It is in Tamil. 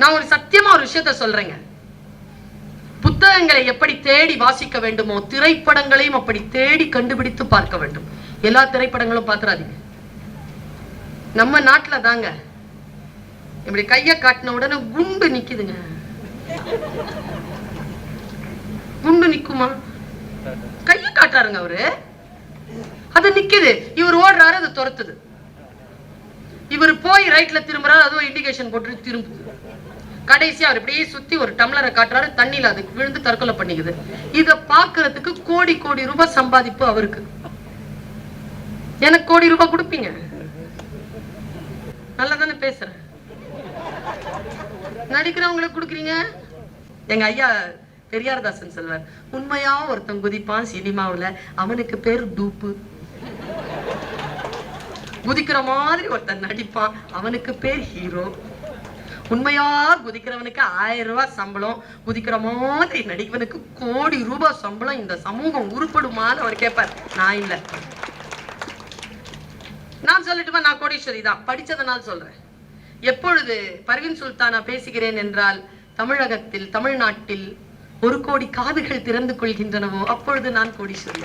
நான் ஒரு சத்தியமா ஒரு விஷயத்த சொல்றேங்க. புத்தகங்களை எப்படி தேடி வாசிக்க வேண்டுமோ திரைப்படங்களையும் அப்படி தேடி கண்டுபிடித்து பார்க்க வேண்டும். எல்லா திரைப்படங்களும் பார்த்துறாதீங்க நம்ம நாட்டுல தாங்க. இப்படி கைய காட்டின உடனே குண்டு நிக்குதுங்க. குண்டு நிக்குமா? கைய காட்டுறாருங்க அவரு. அது நிக்குது. இவர் ஓடுறாரு அது துரத்துது. இவர் போய் ரைட்ல திரும்புறாரு அதுவும் இண்டிகேஷன் போட்டு திரும்புது. கடைசி அவர் இப்படியே சுத்தி ஒரு டம்ளரை காட்டுறாரு தண்ணியில அது விழுந்து தற்கொலை பண்ணிக்குது. இதை பாக்குறதுக்கு கோடி கோடி ரூபாய் சம்பாதிப்பு அவருக்கு. எனக்கு கோடி ரூபாய் கொடுப்பீங்க. நல்லா தானே பேசுறேன் நடிக்கிறவங்களுக்கு கொடுக்குறீங்க? எங்க ஐயா பெரியார்தாசன் சொல்வார் உண்மையா ஒருத்தன் குதிப்பான் சினிமாவுல அவனுக்கு பேர் டூப்பு குதிக்கிற மாதிரி ஒருத்தன் நடிப்பான் அவனுக்கு பேர் ஹீரோ. உண்மையா குதிக்கிறவனுக்கு ஆயிரம் ரூபாய் சம்பளம். குதிக்கிற மாதிரி நடிக்கிறவனுக்கு கோடி ரூபாய் சம்பளம். இந்த சமூகம் உருப்படுமான்னு அவர் கேட்பார் நான் இல்ல. நான் சொல்லட்டுமா? நான் கோடீஸ்வரி தான். படிச்சதனால் சொல்றேன். எப்பொழுது பர்வின் சுல்தானா பேசுகிறேன் என்றால் தமிழகத்தில் தமிழ்நாட்டில் ஒரு கோடி காதுகள் திறந்து கொள்கின்றனவோ அப்பொழுது நான் கோடீஸ்வரி